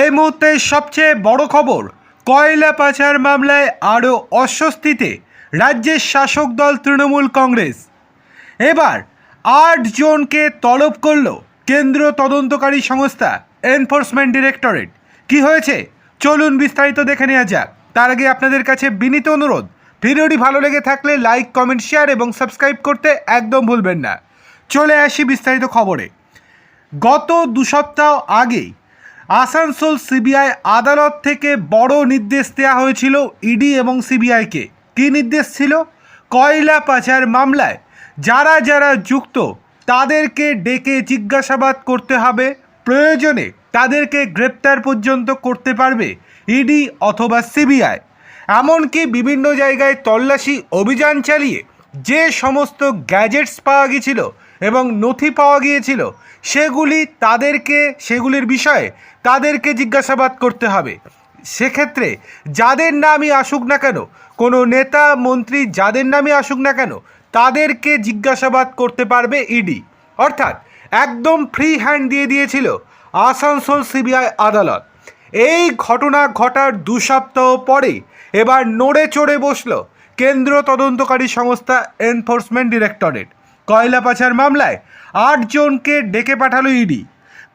এই মুহূর্তে সবচেয়ে বড় খবর, কয়লা পাচার মামলায় আরও অস্বস্তিতে রাজ্যের শাসক দল তৃণমূল কংগ্রেস। এবার আট জনকে তলব করল কেন্দ্র তদন্তকারী সংস্থা এনফোর্সমেন্ট ডিরেক্টরেট। কি হয়েছে? চলুন বিস্তারিত দেখে নেওয়া যাক। তার আগে আপনাদের কাছে বিনীত অনুরোধ, ভিডিওটি ভালো লেগে থাকলে লাইক, কমেন্ট, শেয়ার এবং সাবস্ক্রাইব করতে একদম ভুলবেন না। চলে আসি বিস্তারিত খবরে। গত দু সপ্তাহ আগেই আসানসোল সিবিআই আদালত থেকে বড় নির্দেশ দেওয়া হয়েছিল ইডি এবং সিবিআইকে। কী নির্দেশ ছিল? কয়লা পাচার মামলায় যারা যারা যুক্ত, তাদেরকে ডেকে জিজ্ঞাসাবাদ করতে হবে। প্রয়োজনে তাদেরকে গ্রেপ্তার পর্যন্ত করতে পারবে ইডি অথবা সিবিআই। এমনকি বিভিন্ন জায়গায় তল্লাশি অভিযান চালিয়ে যে সমস্ত গ্যাজেটস পাওয়া গিয়েছিল এবং নথি পাওয়া গিয়েছিল। সেগুলি তাদেরকে, সেগুলির বিষয়ে তাদেরকে জিজ্ঞাসাবাদ করতে হবে। সেক্ষেত্রে যাদের নামই আসুক না কেন, কোনো নেতা, মন্ত্রী যাদের নামই আসুক না কেন, তাদেরকে জিজ্ঞাসাবাদ করতে পারবে ইডি অর্থাৎ একদম ফ্রি হ্যান্ড দিয়ে দিয়েছিল আসানসোল সিবিআই আদালত। এই ঘটনা ঘটার দু সপ্তাহ পরে এবার নড়ে চড়ে বসল কেন্দ্র তদন্তকারী সংস্থা এনফোর্সমেন্ট ডিরেক্টরেট কয়লা পাচার মামলায় আটজনকে ডেকে পাঠালো ইডি।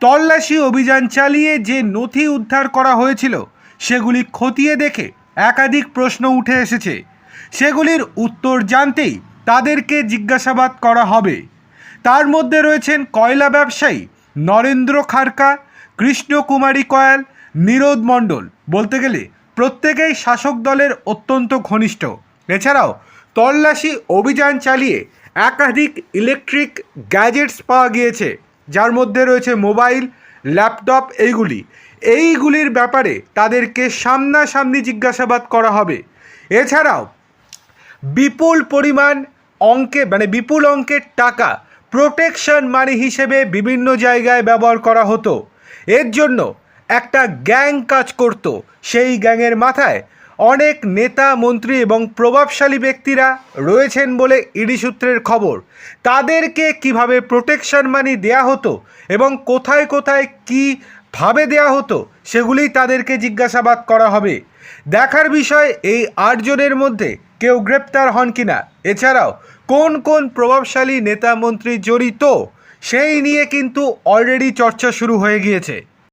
তল্লাশি অভিযান চালিয়ে যে নথি উদ্ধার করা হয়েছিল, সেগুলি খতিয়ে দেখে একাধিক প্রশ্ন উঠে এসেছে। সেগুলির উত্তর জানতেই তাদেরকে জিজ্ঞাসাবাদ করা হবে। তার মধ্যে রয়েছেন কয়লা ব্যবসায়ী নরেন্দ্র খারকা, কৃষ্ণকুমারী কয়াল, নিরোদ মণ্ডল। বলতে গেলে প্রত্যেকেই শাসক দলের অত্যন্ত ঘনিষ্ঠ। এছাড়াও তল্লাশি অভিযান চালিয়ে একাধিক ইলেকট্রিক গ্যাজেটস পাওয়া গিয়েছে, যার মধ্যে রয়েছে মোবাইল, ল্যাপটপ, এইগুলি। এইগুলির ব্যাপারে তাদেরকে সামনাসামনি জিজ্ঞাসাবাদ করা হবে। এছাড়াও, বিপুল পরিমাণ অঙ্কে মানে বিপুল অঙ্কের টাকা প্রোটেকশন মানি হিসেবে বিভিন্ন জায়গায় ব্যবহার করা হতো। এর জন্য একটা গ্যাং কাজ করত। সেই গ্যাংয়ের মাথায় অনেক নেতা, মন্ত্রী এবং প্রভাবশালী ব্যক্তিরা রয়েছেন বলে ইডি সূত্রের খবর। তাদেরকে কীভাবে প্রোটেকশন মানি দেয়া হতো এবং কোথায় কোথায় কী ভাবে দেয়া হতো, সেগুলি তাদেরকে জিজ্ঞাসাবাদ করা হবে। দেখার বিষয়, এই আটজনের মধ্যে কেউ গ্রেপ্তার হন কিনা? এছাড়াও, কোন কোন প্রভাবশালী নেতা, মন্ত্রী জড়িত? সেই নিয়ে কিন্তু অলরেডি চর্চা শুরু হয়ে গিয়েছে।